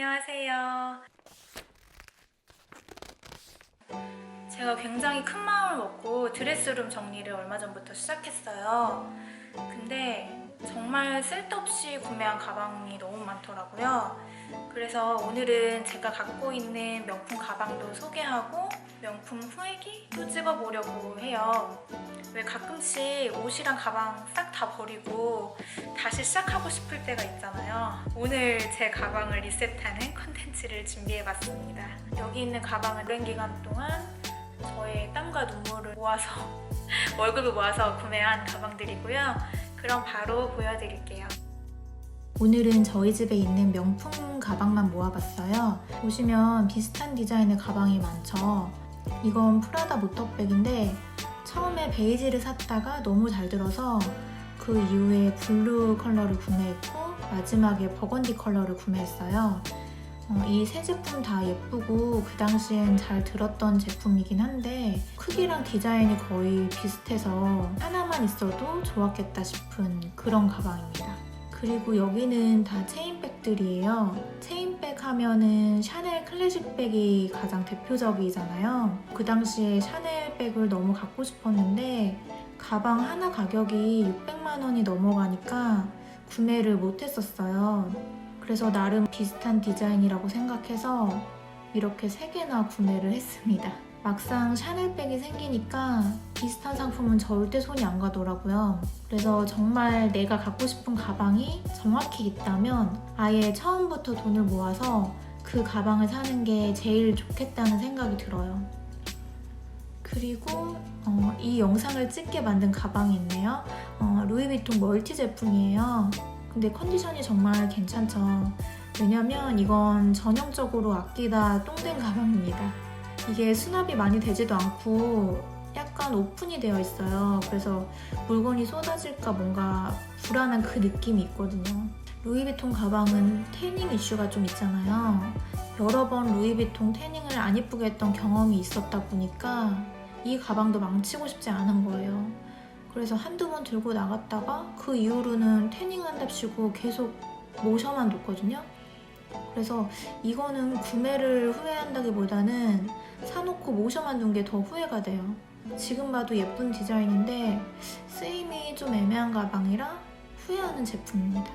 안녕하세요. 제가 굉장히 큰 마음을 먹고 드레스룸 정리를 얼마 전부터 시작했어요. 근데 정말 쓸데없이 구매한 가방이 너무 많더라고요. 그래서 오늘은 제가 갖고 있는 명품 가방도 소개하고 명품 후기도 찍어보려고 해요. 왜 가끔씩 옷이랑 가방 싹 다 버리고 다시 시작하고 싶을 때가 있잖아요. 오늘 제 가방을 리셋하는 컨텐츠를 준비해봤습니다. 여기 있는 가방은 오랜 기간 동안 저의 땀과 눈물을 모아서 월급을 모아서 구매한 가방들이고요. 그럼 바로 보여드릴게요. 오늘은 저희 집에 있는 명품 가방만 모아봤어요. 보시면 비슷한 디자인의 가방이 많죠. 이건 프라다 모터백인데 처음에 베이지를 샀다가 너무 잘 들어서 그 이후에 블루 컬러를 구매했고 마지막에 버건디 컬러를 구매했어요. 어, 이세 제품 다 예쁘고 그 당시엔 잘 들었던 제품이긴 한데 크기랑 디자인이 거의 비슷해서 하나만 있어도 좋았겠다 싶은 그런 가방입니다. 그리고 여기는 다 체인백들이에요. 체인백 하면은 샤넬 클래식백이 가장 대표적이잖아요. 그 당시에 샤넬백을 너무 갖고 싶었는데 가방 하나 가격이 600만 원이 넘어가니까 구매를 못 했었어요. 그래서 나름 비슷한 디자인이라고 생각해서 이렇게 세 개나 구매를 했습니다. 막상 샤넬백이 생기니까 비슷한 상품은 절대 손이 안 가더라고요. 그래서 정말 내가 갖고 싶은 가방이 정확히 있다면 아예 처음부터 돈을 모아서 그 가방을 사는 게 제일 좋겠다는 생각이 들어요. 그리고 어, 이 영상을 찍게 만든 가방이 있네요. 어, 루이비통 멀티 제품이에요. 근데 컨디션이 정말 괜찮죠. 왜냐면 이건 전형적으로 아끼다 똥된 가방입니다. 이게 수납이 많이 되지도 않고 약간 오픈이 되어 있어요. 그래서 물건이 쏟아질까 뭔가 불안한 그 느낌이 있거든요. 루이비통 가방은 태닝 이슈가 좀 있잖아요. 여러 번 루이비통 태닝을 안 이쁘게 했던 경험이 있었다 보니까 이 가방도 망치고 싶지 않은 거예요. 그래서 한두 번 들고 나갔다가 그 이후로는 태닝 한답시고 계속 모셔만 뒀거든요. 그래서 이거는 구매를 후회한다기보다는 사놓고 모셔만 둔 게 더 후회가 돼요. 지금 봐도 예쁜 디자인인데 쓰임이 좀 애매한 가방이라 후회하는 제품입니다.